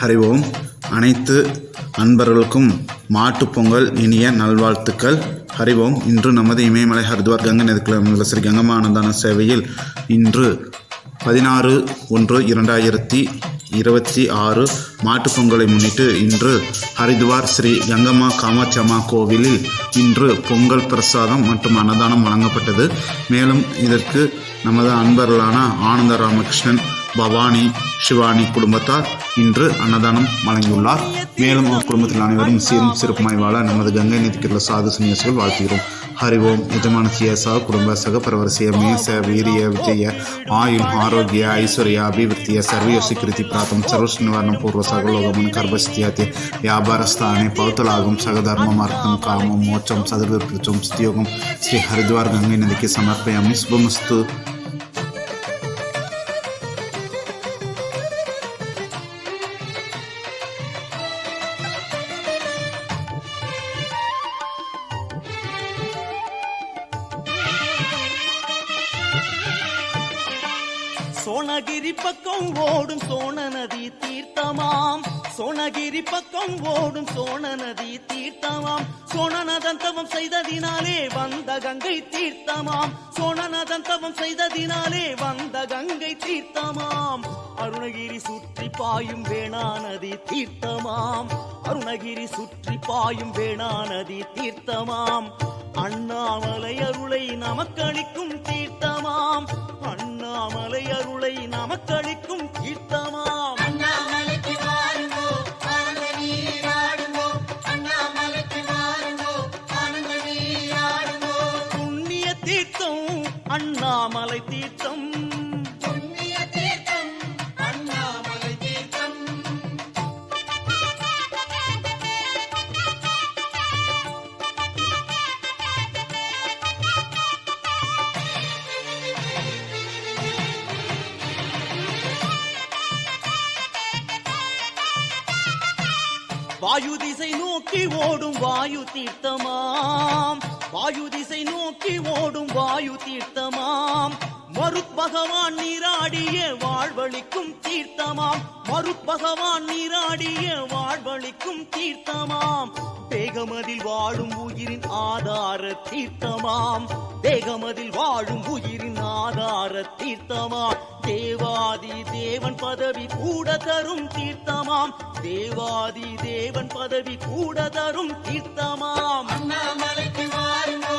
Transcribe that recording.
அறிவோம். அனைத்து அன்பர்களுக்கும் மாட்டுப்பொங்கல் இனிய நல்வாழ்த்துக்கள். அறிவோம் இன்று நமது இமயமலை ஹரித்வார் கங்கை நதிக்குள்ள ஸ்ரீ கங்கமானந்தான சேவையில் இன்று பதினாறு ஒன்று இரண்டாயிரத்தி இருபத்தி ஆறு மாட்டுப்பொங்கலை முன்னிட்டு இன்று ஹரித்வார் ஸ்ரீ கங்கம்மா காமாட்சியம்மா கோவிலில் இன்று பொங்கல் பிரசாதம் மற்றும் அன்னதானம் வழங்கப்பட்டது. மேலும் இதற்கு நமது அன்பர்களான ஆனந்த ராமகிருஷ்ணன் பவானி சிவானி குடும்பத்தார் இன்று அன்னதானம் வழங்கியுள்ளார். மேலும் குடும்பத்தில் அனைவரும் சீரும் சிறப்புமாய் வாழ நமது கங்கை நதிக்குள்ள சாது சன்னியாசிகள் வாழ்த்துகிறோம். ஹரிவோம் எஜமான சியசா குடும்ப சகபரவரசிய மேச வீரிய விஜய ஆயுள் ஆரோக்கிய ஐஸ்வர்ய அபிவிருத்திய சர்வயோசி கிருதி பிராத்தம் சர்வஸ்நிவாரணம் பூர்வ சகலோகமன் கர்ப்பஸ்தியாத்திய வியாபாரஸ்தானே பௌத்தலாகம் சகதர்ம மார்க்கம் காமம் மோட்சம் சதுர்விருச்சம் ஸ்தியோகம். ஸ்ரீ ஹரித்வார் கங்கை நதிக்கு சமர்ப்பயாமி. சுபமஸ்து. சோனகிரி பக்கம் ஓடும் சோன நதி தீர்த்தமாம். சோனகிரி பக்கம் ஓடும் சோன நதி தீர்த்தமாம். சோனநதன் தவம் செய்ததினாலே வந்த கங்கை தீர்த்தமாம். சோனநதன் தவம் செய்ததினாலே வந்த கங்கை தீர்த்தமாம். அருணகிரி சுற்றி பாயும் வேணா நதி தீர்த்தமாம். அருணகிரி சுற்றி பாயும் வேணா நதி தீர்த்தமாம். அண்ணாமலை அருளை நமக்களிக்கும் தீர்த்தமாம். அண்ணாமலை அருளை நமக்களிக்கும் தீர்த்தமாம். புண்ணிய தீர்த்தம் அண்ணாமலை தீர்த்தம். வாயு திசை நோக்கி ஓடும் வாயு தீர்த்தமாம். வாயு திசை நோக்கி ஓடும் வாயு தீர்த்தமாம். மருட்பகவான் நீராடிய வாழ்வழிக்கும் தீர்த்தமாம். மருட்பகவான் நீராடிய வாழ்வழிக்கும் தீர்த்தமாம். தேகமதில் வாழும் உயிரின் ஆதார தீர்த்தமாம். தேகமதில் வாழும் உயிரின் ஆதார தீர்த்தமாம். தேவாதி தேவன் பதவி கூட தரும் தீர்த்தமாம். தேவாதி தேவன் பதவி கூட தரும் தீர்த்தமாம். அண்ணாமலைக்கு வாருங்கோ